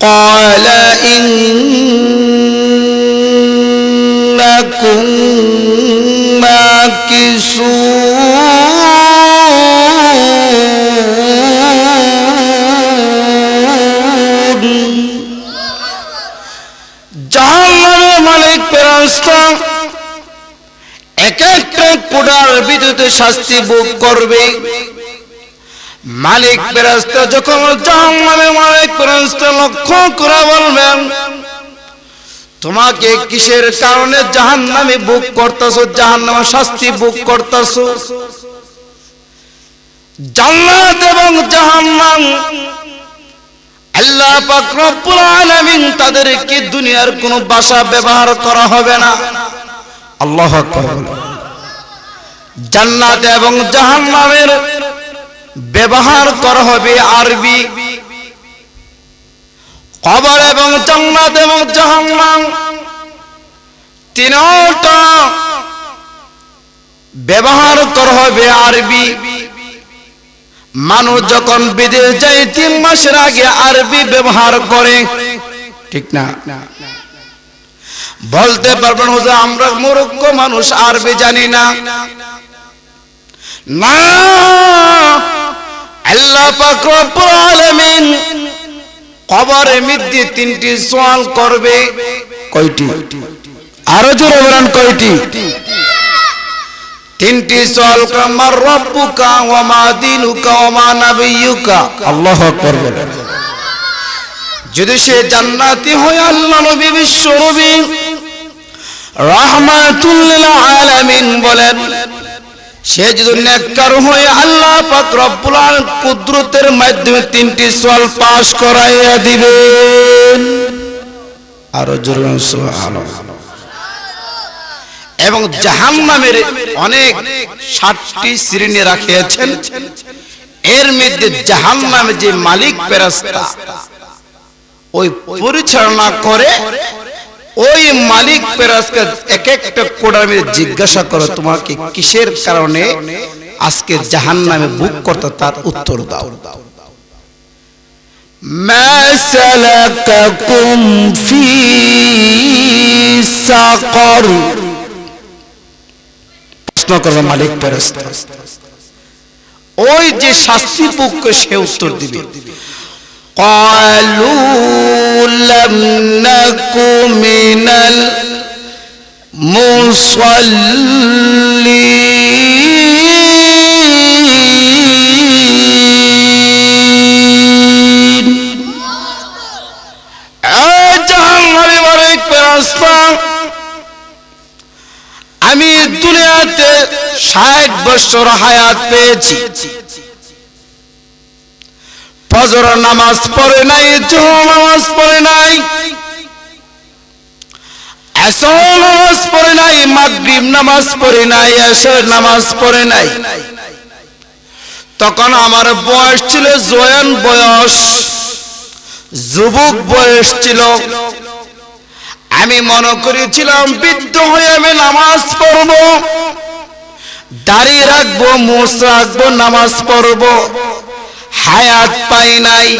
قال إنكم ماكسون জাহান্নামের মালিক ফেরেশতা এক একটা কোডার বিদ্যুতে শাস্তি ভোগ করবে মালিক ফেরেশতা যখন জাহান্নামের মালিক ফেরেশতা লক্ষ্য করে বলবেন তোমাকে কিসের কারণে জাহান্নামে ভোগ করতেছো, জাহান্নামে শাস্তি ভোগ করতেছো? জান্নাত এবং জাহান্নাম আল্লাহ পাক রব্বুল আলামিন দুনিয়ার কোনো ভাষা ব্যবহার করা হবে না। আল্লাহু আকবার। জান্নাত এবং জাহান্নামের ব্যবহার করা হবে আরবি। কবর এবং জান্নাত এবং জাহান্নাম তিনটা ব্যবহার করা হবে আরবি। মানুষ যখন বিদেশ যায় তিন মাসের আগে আরবি ব্যবহার করে। ঠিক না? বলতে পারবেন, হুজুর, আমরা মূর্খ মানুষ, আরবি জানি না। না। যদি সে জান্নাতি হয় আল্লাহ নবী বিশ্ব নবী। রাহমাতুল লিল আলামিন বলেন সে যদি নেককার হয়ে কুদরতের মাধ্যমে তিনটি করাইয়া অনেক ষাটটি শ্রেণি রাখিয়েছেন। এর মধ্যে জাহান্নামে যে মালিক ফেরেশতা, ওই পরিচালনা করে ওই মালিক পেরাজকে এক একটা কোডামে জিজ্ঞাসা করো, তোমাকে কিসের কারণে আজকে জাহান নামে বুক করতে তার উত্তর দাও। প্রশ্ন করবে মালিক পেরাজ। ওই যে শাস্তি বুক সে উত্তর দিবে। قالوا لم نك من المصلين এই জাহান্নামী মালিক ফেরেশতা আমি দুনিয়াতে ষাট বছর হায়াত পেয়েছি ফজর নামাজ পড়ে নাই জোহর নামাজ পড়ে নাই নামাজ পড়ে নাই, মাগরিব নামাজ পড়ে নাই নামাজ পড়ে নাই। তখন আমার বয়স ছিল বয়স, যুবক বয়স ছিল। আমি মনে করেছিলাম, বৃদ্ধ হয়ে আমি নামাজ পড়ব, দাঁড়িয়ে রাখব মোষ রাখব, নামাজ পড়ব। হায়াত পাই নাই।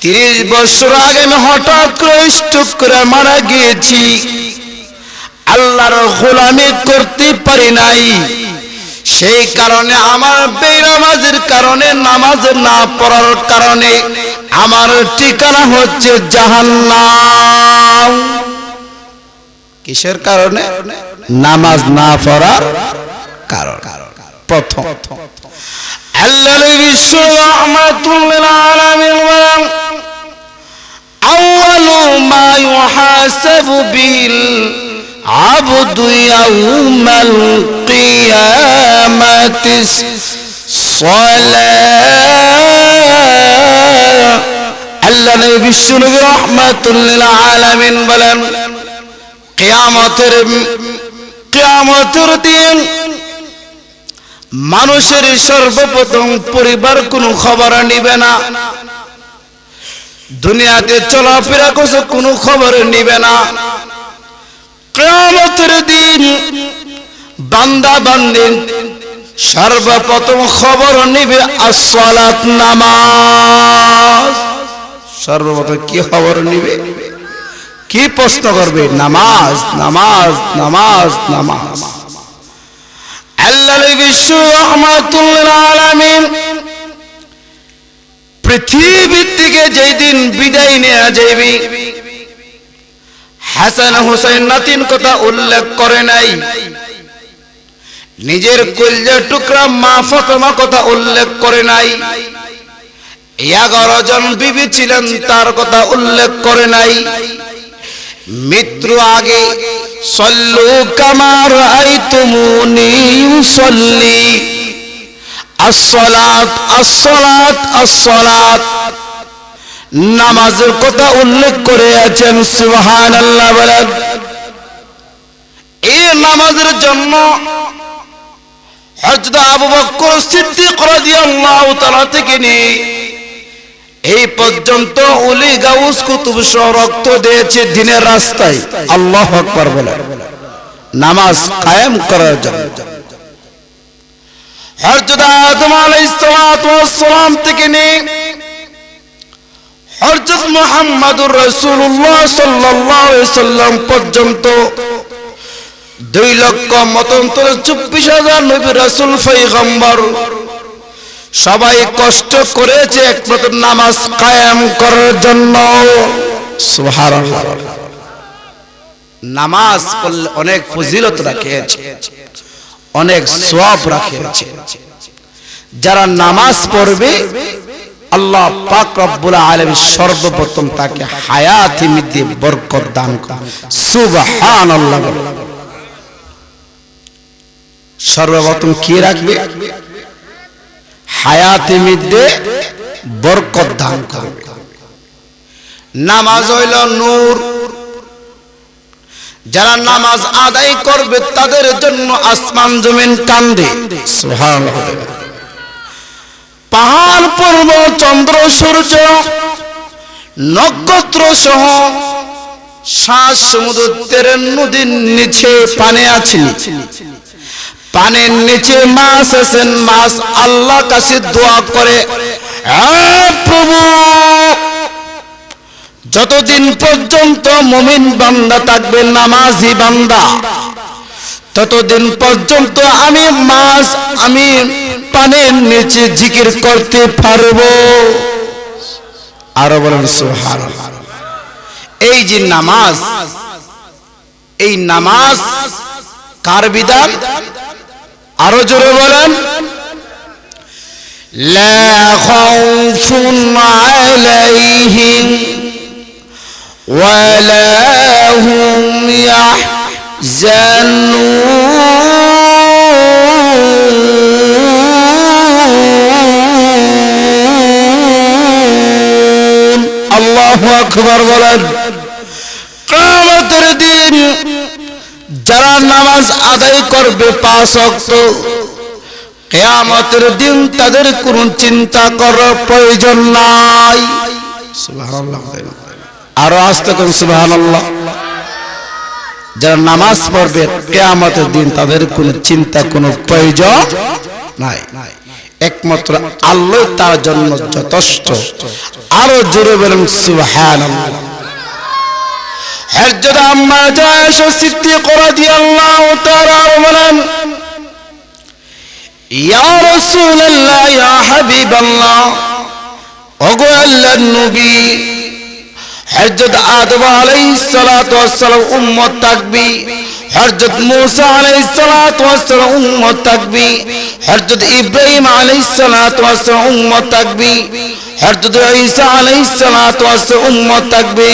তিরিশ বছর আগে আমি হঠাৎ করে স্ট্রোক করে মারা গিয়েছি। আল্লাহর গোলামি করতে পারি নাই। সেই কারণে, আমার বেনামাজের কারণে, নামাজ না পড়ার কারণে আমার ঠিকানা হচ্ছে জাহান্নাম। কিসের কারণে? নামাজ না পড়ার কারণ। প্রথম। আল্লাহ বিশ্ব রহমাতুল্লিল আলামিন বলেন আউয়ালু মা ইউহাসাবু বিল আবদু ইয়াউমাল কিয়ামাতি সালাহ আল্লাহ নবী বিশ্ব নবী রহমাতুল্লিল আলামিন বলেন কিয়ামতের কিয়ামতের দিন মানুষের সর্বপ্রথম পরিবার কোনো খবর নিবে না। দুনিয়াতে চলাফেরা করছে কোনো খবর নিবে না। কিয়ামতের দিন বান্দা বান্দিন সর্বপ্রথম খবর নিবে আসসালাত নামাজ। সর্বপ্রথম কি খবর নিবে? কি প্রশ্ন করবে? নামাজ নামাজ নামাজ নামাজ আল্লাহ বিশ্ব রহমাতুল্লিল আলামিন পৃথিবীর বিদায় নেওয়া যাইবে, হাসান নাতিন কথা উল্লেখ করে নাই। নিজের কলজা টুকরা মা ফতমা কথা উল্লেখ করে নাই। এগারো জন বিবি ছিলেন, তার কথা উল্লেখ করে নাই। মৃত্যু আগে, সল্লু কামার আই তুমুনি সল্লি। আসলাত আসলাত আসলাত নামাজের কথা উল্লেখ করে আছেন সুবহান আল্লাহ বলেন, এই নামাজের জন্য হযরত আবু বকর সিদ্দিক রাদিয়াল্লাহু তাআলা থেকে নিয়ে এই পর্যন্ত উলি গাউস কুতুব রক্ত দিয়েছে দিনের রাস্তায়। আল্লাহ আকবার বলে। নামাজ কায়েম করার জন্য। সালাম থেকে মুহাম্মদুর আলাইহি সাল্লাম পর্যন্ত দুই লক্ষ মতন্তর চব্বিশ হাজার নবী রাসূল পয়গম্বর সবাই কষ্ট করেছে একমাত্র নামাজ কায়েম করার জন্য। নামাজ পড়লে অনেক ফজিলত রাখিয়েছে অনেক সওয়াব রাখিয়েছে যারা নামাজ পড়বে, আল্লাহ পাক রব্বুল আলামিন সর্বপ্রথম তাকে হায়াতি মধ্যে বরকত দান করে সুবহানাল্লাহ। সর্বপ্রথম কি রাখবে? হায়াতি মধ্যে বরকত দান করবে। নামাজ হইল নূর। যারা নামাজ আদায় করবে, তাদের জন্য আসমান জমিন কান্দে পাহাড় পর্ব চন্দ্র, সূর্য, নক্ষত্র সহ শ্বাস সমুদ্রের নদীর নিচে পানে আছে। পানের নিচে মাছ আছেন মাছ আল্লাহ কাছে দোয়া করে। প্রভু, যতদিন পর্যন্ত মুমিন বান্দা থাকবে, নামাজি বান্দা, ততদিন পর্যন্ত আমি মাছ, আমি পানের নিচে জিকির করতে পারব। আরও বলেন এই যে নামাজ, এই নামাজ কার বিধান? আরো জোরে বলেন لا خوف عليهم ولا هم يحزنون নামাজ আদায় করবে পাঁচ ওয়াক্ত। কিয়ামতের দিন তাদের কোনো চিন্তা করার প্রয়োজন নাই। আরও আসতে কোন সুবহানাল্লাহ। যারা নামাজ পড়বে কিয়ামতের দিন তাদের কোনো চিন্তা কোনো প্রয়োজন নাই। একমাত্র আল্লাহ তার জন্য যথেষ্ট। আরও জোরে বলেন সুবহানাল্লাহ। হযরত আম্মা জায়েশা সিদ্দিক রাদিয়াল্লাহু তাআলা বলেন, ইয়া রাসূলুল্লাহ, ইয়া হাবিবাল্লাহ, ওগো আল্লাহর নবী, হযরত আদম আলাইহিস সালাতু ওয়াস সালাম উম্মত থাকবি হযরত মূসা সালাম উম্মত থাকবি হরজত ইব্রাহিম আলাইহিস সালাত ওয়াস সালাম উম্মত থাকবি হরজত ঈসা আলাইহিস সালাত ওয়াস সালাম উম্মত থাকবে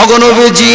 ওগো নবীজি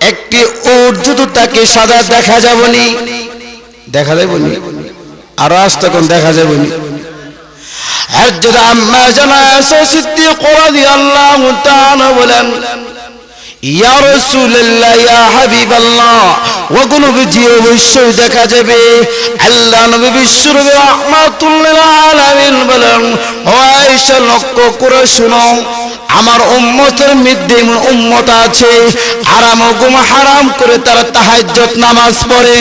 একটি উট যদি তাকে সাদা দেখা যাবনি দেখা যাবনি আর আজ তখন দেখা যাবনি আর যদি আম্মা জানা সিদ্দিক রাদিয়াল্লাহু তাআলা বলেন, ইয়া রাসূলুল্লাহ, ইয়া হাবিবাল্লাহ ও কোন নবীজি, অবশ্যই দেখা যাবে। আল্লাহ নবী বিশ্বনবী রাহমাতুল্লিল আলামিন বলেন, ও আয়েশা, লক্ষ্য করে শুনো। আমার উম্মতের মধ্যে এমন উম্মত আছে, হারাম ও গুম হারাম করে তারা তাহাজ্জুদ নামাজ পড়ে।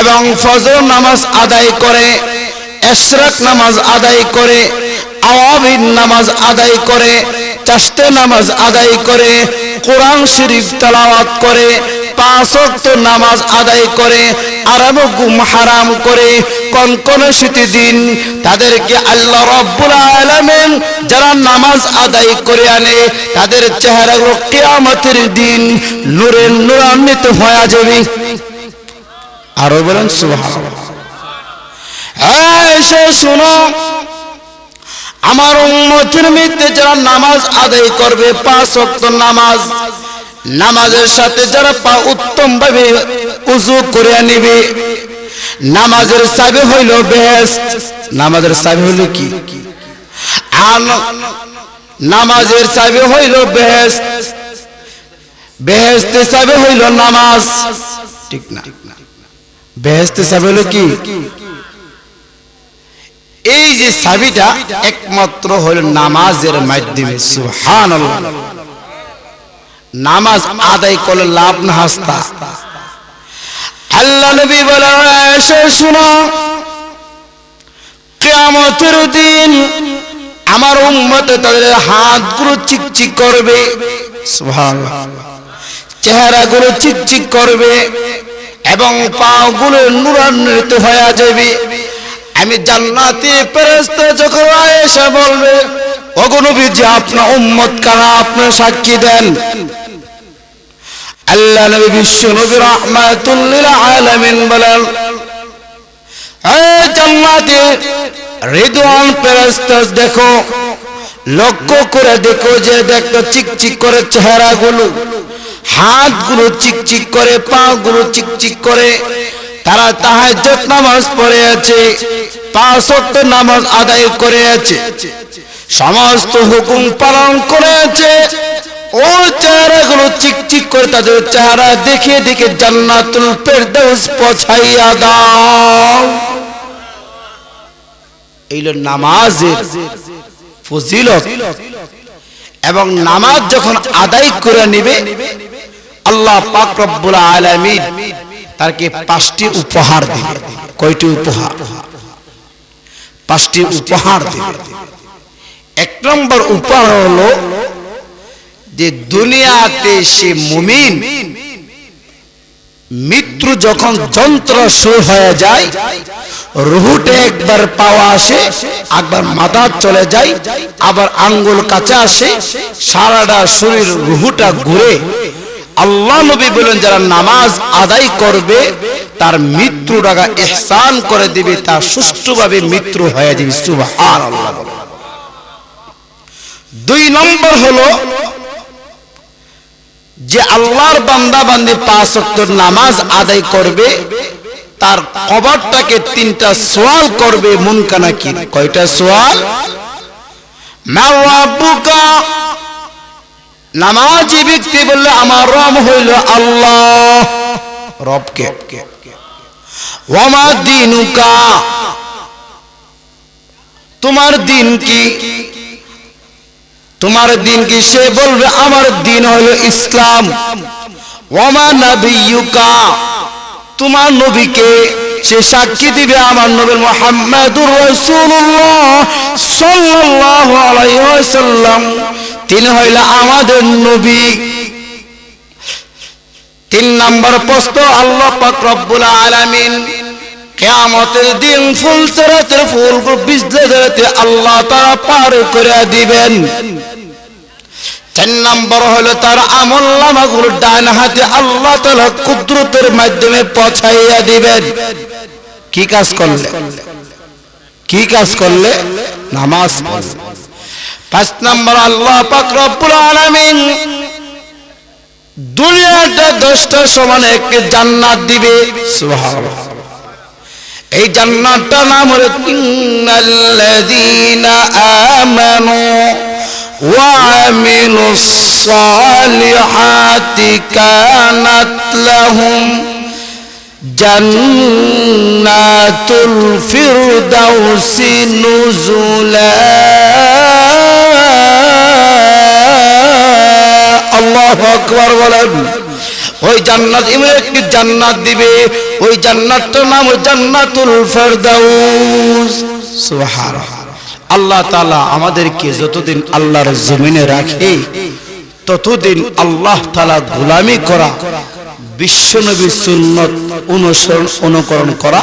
এবং ফজর নামাজ আদায় করে, এশরাক নামাজ আদায় করে আওয়াবিন নামাজ আদায় করে চাষতে নামাজ আদায় করে, কোরআন শরীফ তেলাওয়াত করে, পাঁচ নামাজ আদায় করে, আরাম গুম হারাম করে কনকনে শীতি দিন, তাদেরকে আল্লাহ রব্বুল আলামিন যারা নামাজ আদায় করে আনে, তাদের চেহারাগুলো কিয়ামতের দিন নূরের নূরান্বিত হয়ে যাবে। আরও বলেন এসে, শুনো। আমার উম্মতের মধ্যে যারা নামাজ আদায় করবে, পাঁচ নামাজ, নামাজের সাথে যারা পা উত্তম ভাবে উজু করে নিবে নামাজের চাবি হইল বেহেস্ট নামাজের চাবি হইল কি? নামাজের চাবি হইল বেহেস্তের চাবি হইল নামাজ। ঠিক না। চাবি হলো কি? এই যে চাবিটা একমাত্র হলো নামাজের মাধ্যমে সুহান নামাজ আদায় করলে লাভ না, হাস্তা। আল্লাহ নবী বলে শুনো। কেয়ামতের দিন আমার উম্মতে তাদের হাতগুলো চিকচিক করবে। চেহারাগুলো চিকচিক করবে এবং পা পাগুলো নুরান্বিত হয়ে যাবে। আমি জান্নাতি ফেরেশতা যখন এসে বলবে অগনবী যে আপনার উম্মত কারা? আপনার সাক্ষী দেন। আল্লাহ নবী বিশ্ব নবী রাহমাতুল্লিল আলামিন বলেন জান্নাতি রিদওয়ান ফেরেশতা দেখো, লক্ষ্য করে দেখো যে দেখো চিকচিক করে চেহারাগুলো, হাতগুলো চিকচিক করে পা গুলো চিকচিক করে, তারা তাহাজ্জুদ নামাজ পড়ে আছে পাঁচ ওয়াক্ত নামাজ আদায় করে আছে সমস্ত হুকুম পালন করে আছে ও চেহারাগুলো চিকচিক করে তাদের চেহারা দেখে দেখে জান্নাতুল ফেরদৌস পছাইয়া দাও। এইলো নামাজের ফজিলত। এবং নামাজ যখন আদায় করে নিবে, আল্লাহ পাক রব্বুল আলামিন তাকে পাঁচটি উপহার দিবে। কয়টি উপহার? পাঁচটি উপহার দিবে। এক নম্বর উপহার হলো যে দুনিয়াতে সে মুমিন, মৃত্যু যখন যন্ত্র শুরু হয়ে যায় রুহুটে একবার পাওয়া আসে, একবার মাথা চলে যায়, আবার আঙ্গুল কাছে আসে, সারাটা শরীর রুহুটা ঘুরে। আল্লাহ নবী বলেন, যারা নামাজ আদায় করবে, তার মৃত্যু টাকা এহসান করে দিবে, তার সুষ্ঠুভাবে মৃত্যু হয়ে যাবে। আল্লাহ দুই নম্বর হলো যে আল্লাহর বান্দা বান্দি পাঁচ ওয়াক্ত নামাজ আদায় করবে, তার কবরটাকে তিনটা সোয়াল করবে মুনকানা কি কয়টা সোয়াল? নামাজি ব্যক্তি বললে, আমার রব হইল আল্লাহ। রবকে। তোমার দিন কি? তোমার দিন কি সে বলবে? আমার দিন হলো ইসলাম। ওমা নবিয়ুকা। তোমার নবীকে সে সাক্ষী দিবে আমার নবী মুহাম্মাদুর রাসূলুল্লাহ সাল্লাল্লাহু আলাইহি ওয়াসাল্লাম। তিনি হইল আমাদের নবী। তিন নম্বর প্রশ্ন, আল্লাহ পাক রব্বুল আলামিন কিয়ামতের দিন ফুল সেরাতের ফুল বিজলে আল্লাহ তারা পার করে দিবেন। নম্বর হলো তার আমল নামাগুলো ডান হাতে আল্লাহ তালা কুদরতের মাধ্যমে পছাইয়া দিবেন। কি কাজ করলে? কি কাজ করলে? নামাজ পড়লে। পাঁচ নম্বর, আল্লাহ পাক আলামিন দুনিয়াটা দশটা সমান একটি জান্নাত দিবে। এই জান্নাতটা নাম হলো ইন্নাল্লাযীনা আমানু ওয়া আমিলুস সালিহাতি কানাত লাহুম জান্নাতুল ফিরদাউসি নুজুলা আল্লাহু আকবার বলেন ওই জান্নাত, এমন একটি জান্নাত দিবে। ওই জান্নাতটার নাম ওই জান্নাতুল ফেরদাউস। সুবহানাল্লাহ। আল্লাহ তাআলা আমাদেরকে যতদিন আল্লাহর জমিনে রাখে, ততদিন আল্লাহ তাআলা গোলামি করা বিশ্বনবী সুন্নত অনুসরণ, অনুকরণ করা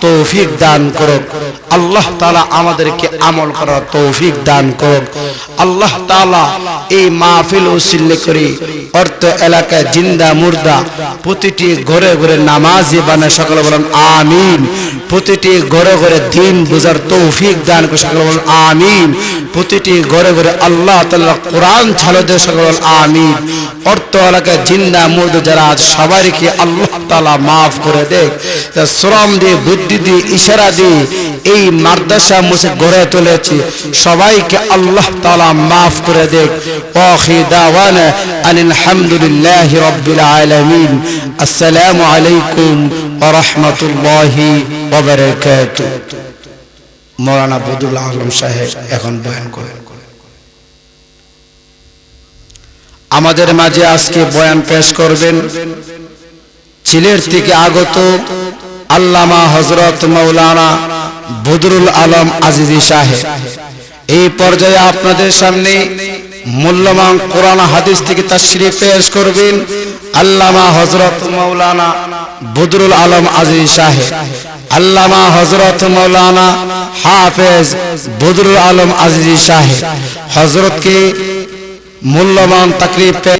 তৌফিক দান করুক। আল্লাহ তাআলা আমাদেরকে আমল করার তৌফিক দান করুক। আল্লাহ তাআলা এই মাহফিল উসিল্লে করে। অর্থ এলাকায় জিন্দা মুর্দা প্রতিটি ঘরে ঘরে নামাজি বানায়। সকলে বলেন আমিন। প্রতিটি ঘরে ঘরে দিন বুঝার তৌফিক দান করে সকলে বলেন আমিন। প্রতিটি ঘরে ঘরে আল্লাহ তাআলা কোরআন সকলে বলেন আমিন। অর্থ এলাকায় জিন্দা মুর্দা যারা আজ সবাইকে আল্লাহ তাআলা মাফ করে দেখ শ্রম দিয়ে বুদ্ধি দিয়ে ইশারা দিয়ে এই মাদ্রাসা মুসে গড়ে তুলেছি। সবাইকে আল্লাহ তাআলা মাফ করে বদুল আলম সাহেব এখন বয়ান করেন। আমাদের মাঝে আজকে বয়ান পেশ করবেন। চিলের থেকে আগত আল্লামা হজরত মৌলানা বদরুল আলম আজিজি সাহেব। এই পর্যায়ে আপনাদের সামনে মূল্যবান কোরআন হাদিস থেকে তাশরীফ পেশ করবেন আল্লামা হজরত মৌলানা বদরুল আলম আজিজি সাহেব। আল্লামা হজরত মৌলানা হাফেজ বদরুল আলম আজিজি সাহেব। হজরতকে মূল্যবান তাকরিফ